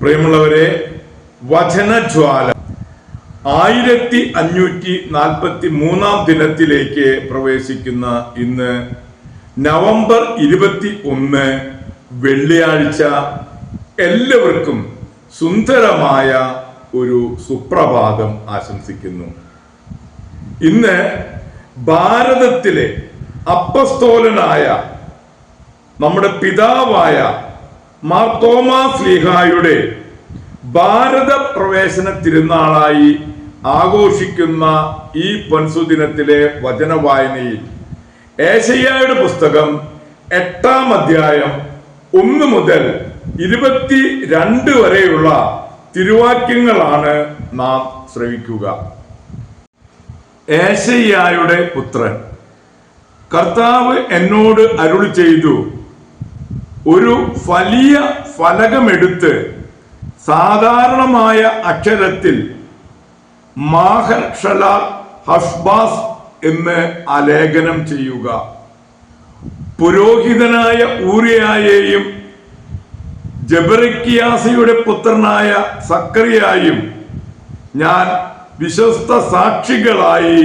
പ്രിയമുള്ളവരെ വചനജ്വാല. ആയിരത്തി അഞ്ഞൂറ്റി നാൽപ്പത്തി മൂന്നാം ദിനത്തിലേക്ക് പ്രവേശിക്കുന്ന ഇന്ന് നവംബർ ഇരുപത്തി ഒന്ന് വെള്ളിയാഴ്ച എല്ലാവർക്കും സുന്ദരമായ ഒരു സുപ്രഭാതം ആശംസിക്കുന്നു. ഇന്ന് ഭാരതത്തിലെ അപ്പസ്തോലനായ നമ്മുടെ പിതാവായ മാർത്തോമാ സ്ലീഹായുടെ ഭാരത പ്രവേശന തിരുനാളായി ആഘോഷിക്കുന്ന ഈ പൊൻസുദിനത്തിലെ വചന വായനയിൽ ഏശയ്യായുടെ പുസ്തകം എട്ടാം അധ്യായം ഒന്ന് മുതൽ ഇരുപത്തി രണ്ട് വരെയുള്ള തിരുവാക്യങ്ങളാണ് നാം ശ്രവിക്കുക. ഏശയ്യായുടെ പുത്രൻ കർത്താവ് എന്നോട് അരുൾ ചെയ്തു ഒരു വലിയ ഫലകമെടുത്ത് സാധാരണമായ അക്ഷരത്തിൽ മാഹർഷല ഹഷ്ബാസ് എന്ന് ആലേഖനം ചെയ്യുക. പുരോഹിതനായ ഊറിയായെയും ജബറിക്കിയാസിയുടെ പുത്രനായ സക്രിയായും ഞാൻ വിശ്വസ്ത സാക്ഷികളായി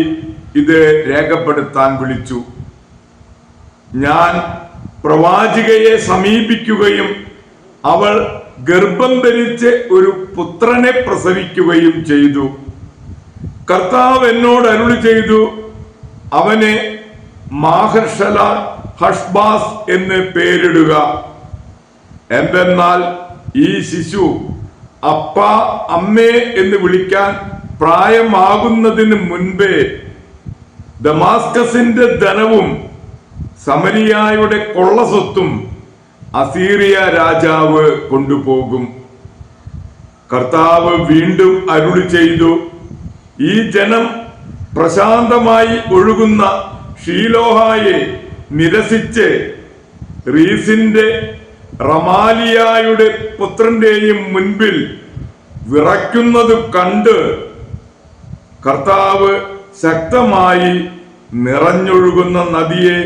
ഇത് രേഖപ്പെടുത്താൻ വിളിച്ചു. ഞാൻ പ്രവാചികയെ സമീപിക്കുകയും അവൾ ഗർഭം ധരിച്ച് ഒരു പുത്രനെ പ്രസവിക്കുകയും ചെയ്തു. കർത്താവ് എന്നോട് അരുളി ചെയ്തു അവനെ മാഹർഷല ഹഷ്ബാസ് എന്ന് പേരിടുക. എന്തെന്നാൽ ഈ ശിശു അപ്പ അമ്മേ എന്ന് വിളിക്കാൻ പ്രായമാകുന്നതിന് മുൻപേ ദമാസ്കസിന്റെ ധനവും സമരിയായുടെ കൊള്ളസ്വത്തും അസീറിയ രാജാവ് കൊണ്ടുപോകും. കർത്താവ് വീണ്ടും അരുളി ചെയ്തു ഈ ജനം പ്രശാന്തമായി ഒഴുകുന്ന ഷീലോഹായെ നിരസിച്ച് റീസിന്റെ റമാലിയായുടെ പുത്രന്റെയും മുൻപിൽ വിറയ്ക്കുന്നത് കണ്ട് കർത്താവ് ശക്തമായി നിറഞ്ഞൊഴുകുന്ന നദിയെ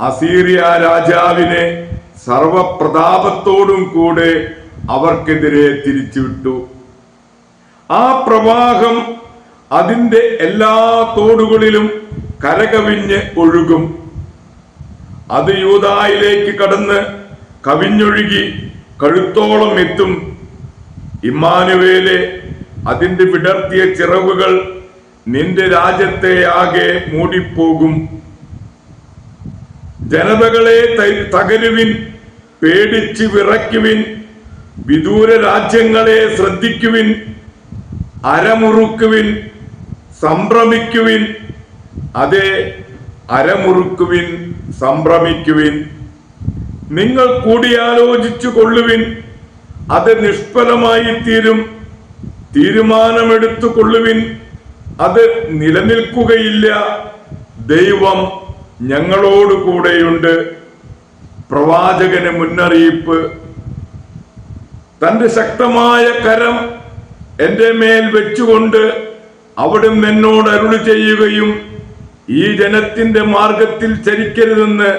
അസീറിയ രാജാവിനെ സർവപ്രതാപത്തോടും കൂടെ അവർക്കെതിരെ തിരിച്ചുവിട്ടു. ആ പ്രവാഹം അതിന്റെ എല്ലാ തോടുകളിലും കരകവിഞ്ഞ് ഒഴുകും. അത് യൂതായിലേക്ക് കടന്ന് കവിഞ്ഞൊഴുകി കഴുത്തോളം എത്തും. ഇമ്മാനുവേലെ അതിന്റെ വിടർത്തിയ ചിറവുകൾ നിന്റെ രാജ്യത്തെ ആകെ മൂടിപ്പോകും. ജനതകളെ തകരുവിൻ പേടിച്ച് വിറയ്ക്കുവിൻ വിദൂര രാജ്യങ്ങളെ ശ്രദ്ധിക്കുവിൻ അരമുറുക്കുവിൻ സംഭ്രമിക്കുവിൻ അതെ അരമുറുക്കുവിൻ സംഭ്രമിക്കുവിൻ. നിങ്ങൾ കൂടിയാലോചിച്ചു കൊള്ളുവിൻ അത് നിഷ്ഫലമായി തീരും. തീരുമാനമെടുത്തു കൊള്ളുവിൻ അത് നിലനിൽക്കുകയില്ല. ദൈവം ഞങ്ങളോട് കൂടെയുണ്ട് പ്രവാചകന് മുന്നറിയിപ്പ്. തന്റെ ശക്തമായ കരം എന്റെ മേൽ വെച്ചുകൊണ്ട് അവിടുന്ന് എന്നോട് അരുളി ചെയ്യുകയും ഈ ജനത്തിന്റെ മാർഗത്തിൽ ചരിക്കരുതെന്ന്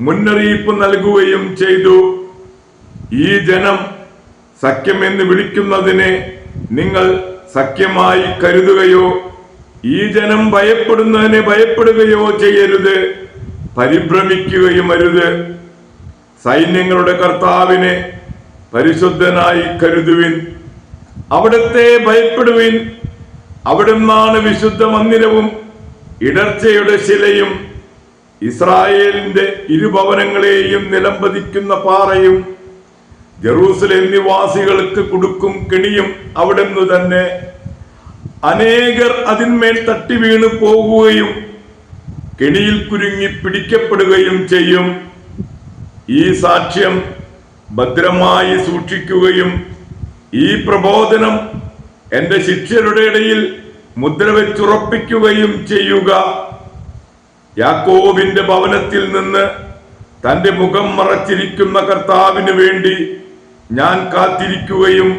മുന്നറിയിപ്പ് നൽകുകയും ചെയ്തു. ഈ ജനം സഖ്യമെന്ന് വിളിക്കുന്നതിനെ നിങ്ങൾ സഖ്യമായി കരുതുകയോ ഈ ജനം ഭയപ്പെടുന്നതിനെ ഭയപ്പെടുകയോ ചെയ്യരുത്. പരിഭ്രമിക്കുകയും അരുത്. സൈന്യങ്ങളുടെ കർത്താവിനെ പരിശുദ്ധനായി കരുതുവിൻ. അവിടത്തെ ഭയപ്പെടുവിൻ. അവിടുന്നാണ് വിശുദ്ധ മന്ദിരവും ഇടർച്ചയുടെ ശിലയും. ഇസ്രായേലിന്റെ ഇരുഭവനങ്ങളെയും നിലംപതിക്കുന്ന പാറയും ജെറൂസലേം നിവാസികൾക്ക് കൊടുക്കും കെണിയും അവിടുന്ന് തന്നെ. അനേകർ അതിന്മേൽ തട്ടി വീണു പോകുകയും കെണിയിൽ കുരുങ്ങി പിടിക്കപ്പെടുകയും ചെയ്യും. ഈ സാക്ഷ്യം ഭദ്രമായി സൂക്ഷിക്കുകയും ഈ പ്രബോധനം എന്റെ ശിഷ്യരുടെ ഇടയിൽ മുദ്ര വെച്ചുറപ്പിക്കുകയും ചെയ്യുക. യാക്കോബിന്റെ ഭവനത്തിൽ നിന്ന് തന്റെ മുഖം മറച്ചിരിക്കുന്ന കർത്താവിന് വേണ്ടി ഞാൻ കാത്തിരിക്കുകയും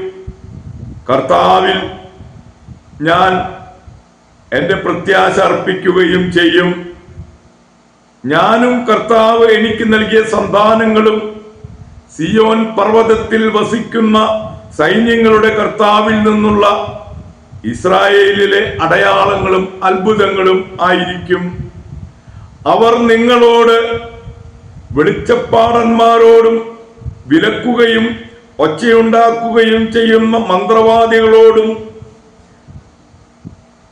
കർത്താവിൽ ഞാൻ എന്റെ പ്രത്യാശ അർപ്പിക്കുകയും ചെയ്യും. ഞാനും കർത്താവ് എനിക്ക് നൽകിയ സന്താനങ്ങളും സിയോൻ പർവതത്തിൽ വസിക്കുന്ന സൈന്യങ്ങളുടെ കർത്താവിൽ നിന്നുള്ള ഇസ്രായേലിലെ അടയാളങ്ങളും അത്ഭുതങ്ങളും ആയിരിക്കും. അവർ നിങ്ങളോട് വെളിച്ചപ്പാടന്മാരോടും വിലക്കുകയും ഒച്ചയുണ്ടാക്കുകയും ചെയ്യുന്ന മന്ത്രവാദികളോടും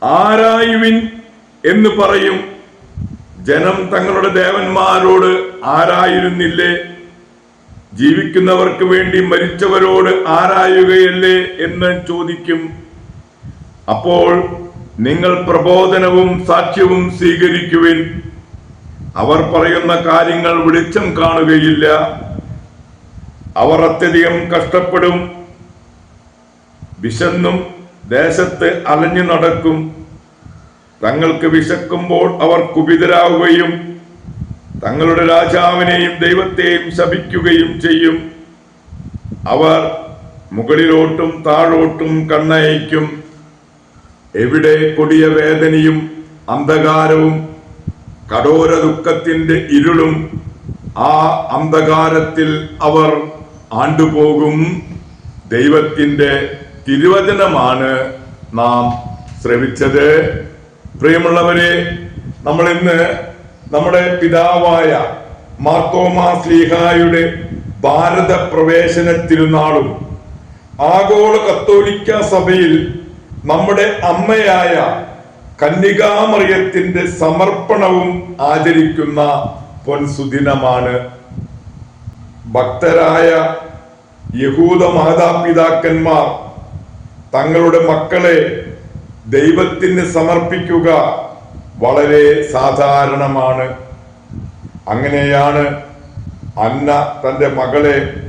ആരായുവിൻ എന്ന് പറയും. ജനം തങ്ങളുടെ ദേവന്മാരോട് ആരായിരുന്നില്ലേ? ജീവിക്കുന്നവർക്ക് വേണ്ടി മരിച്ചവരോട് ആരായുകയല്ലേ എന്ന് ചോദിക്കും. അപ്പോൾ നിങ്ങൾ പ്രബോധനവും സാക്ഷ്യവും സ്വീകരിക്കുവിൻ. അവർ പറയുന്ന കാര്യങ്ങൾ വെളിച്ചം കാണുകയില്ല. അവർ അത്യധികം കഷ്ടപ്പെടും. വിശന്നും ദേശത്ത് അലഞ്ഞു നടക്കും. തങ്ങൾക്ക് വിശക്കുമ്പോൾ അവർ കുപിതരാകുകയും തങ്ങളുടെ രാജാവിനെയും ദൈവത്തെയും ശപിക്കുകയും ചെയ്യും. അവർ മുകളിലോട്ടും താഴോട്ടും കണ്ണയക്കും എവിടെ കൊടിയ വേദനയും അന്ധകാരവും കടോര ദുഃഖത്തിന്റെ ഇരുളും ആ അന്ധകാരത്തിൽ അവർ ആണ്ടുപോകും. ദൈവത്തിന്റെ തിരുവചനമാണ് നാം ശ്രവിച്ചത്. പ്രിയമുള്ളവരെ നമ്മൾ ഇന്ന് നമ്മുടെ പിതാവായ മാർത്തോമാ സ്ലീഹായുടെ ഭാരത പ്രവേശന തിരുനാളും ആഗോള കത്തോലിക്ക സഭയിൽ നമ്മുടെ അമ്മയായ കന്യകാമറിയത്തിന്റെ സമർപ്പണവും ആചരിക്കുന്ന പൊൻസുദിനമാണ്. ഭക്തരായ യഹൂദ മാതാപിതാക്കന്മാർ തങ്ങളുടെ മക്കളെ ദൈവത്തിന് സമർപ്പിക്കുക വളരെ സാധാരണമാണ്. അങ്ങനെയാണ് അന്ന തന്റെ മകളെ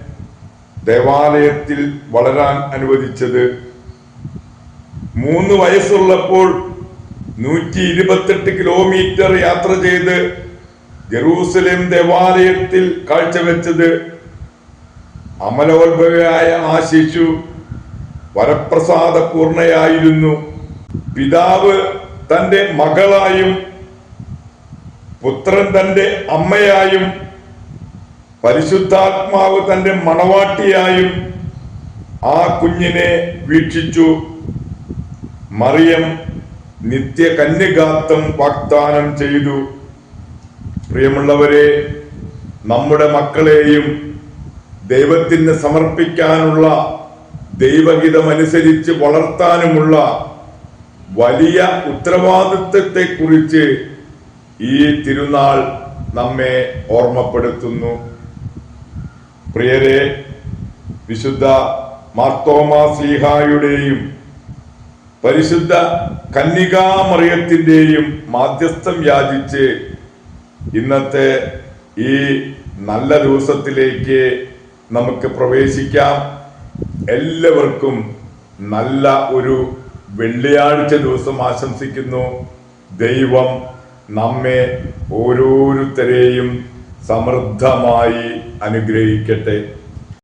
ദേവാലയത്തിൽ വളരാൻ അനുവദിച്ചത്. മൂന്ന് വയസ്സുള്ളപ്പോൾ നൂറ്റി ഇരുപത്തെട്ട് കിലോമീറ്റർ യാത്ര ചെയ്ത് ജെറൂസലേം ദേവാലയത്തിൽ കാഴ്ചവെച്ചത് അമലോത്ഭവയായ ആ ശിശു വരപ്രസാദ പൂർണയായിരുന്നു പിതാവ് തന്റെ മകളായും പുത്രൻ തന്റെ അമ്മയായും പരിശുദ്ധാത്മാവ് തന്റെ മണവാട്ടിയായും ആ കുഞ്ഞിനെ വീക്ഷിച്ചു. മറിയം നിത്യ കന്യകാത്തം വാഗ്ദാനം ചെയ്തു. പ്രിയമുള്ളവരെ നമ്മുടെ മക്കളെയും ദൈവത്തിന് സമർപ്പിക്കാനുള്ള ദൈവഹിതമനുസരിച്ച് വളർത്താനുമുള്ള വലിയ ഉത്തരവാദിത്വത്തെ കുറിച്ച് ഈ തിരുനാൾ നമ്മെ ഓർമ്മപ്പെടുത്തുന്നു. പ്രിയരെ വിശുദ്ധ മാർത്തോമാ സ്ലീഹായുടെയും പരിശുദ്ധ കന്യകാമറിയത്തിന്റെയും മാധ്യസ്ഥം യാചിച്ച് ഇന്നത്തെ ഈ നല്ല ദിവസത്തിലേക്ക് നമുക്ക് പ്രവേശിക്കാം. എല്ലാവർക്കും നല്ല ഒരു വെള്ളിയാഴ്ച ദിവസം ആശംസിക്കുന്നു. ദൈവം നമ്മെ ഓരോരുത്തരെയും സമൃദ്ധമായി അനുഗ്രഹിക്കട്ടെ.